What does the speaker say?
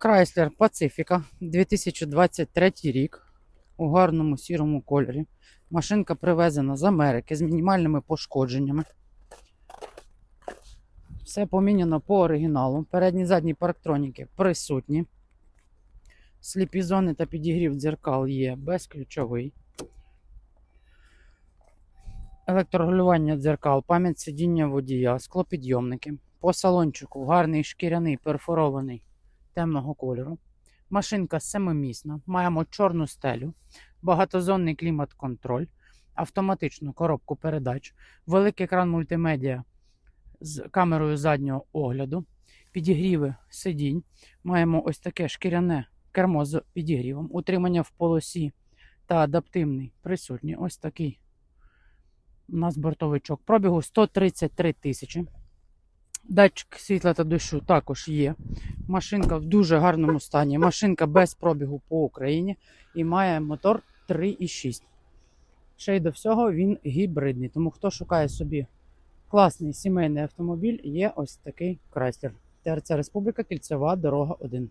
Chrysler Pacifica 2023 рік у гарному сірому кольорі. Машинка привезена з Америки з мінімальними пошкодженнями. Все поміняно по оригіналу. Передні задні парктроніки присутні. Сліпі зони та підігрів дзеркал є безключовий. Електрорегулювання дзеркал, пам'ять сидіння водія, склопідйомники. По салончику гарний шкіряний перфорований темного кольору. Машинка семимісна. Маємо чорну стелю, багатозонний клімат-контроль, автоматичну коробку передач, великий екран мультимедіа з камерою заднього огляду, підігріви сидінь. Маємо ось таке шкіряне кермо з підігрівом, утримання в полосі та адаптивний присутній. Ось такий у нас бортовичок. Пробігу 133 тисячі. Датчик світла та дощу також є. Машинка в дуже гарному стані. Машинка без пробігу по Україні і має мотор 3,6. Ще й до всього він гібридний. Тому хто шукає собі класний сімейний автомобіль, є ось такий Крайслер. ТРЦ Республіка, Кільцева, дорога 1.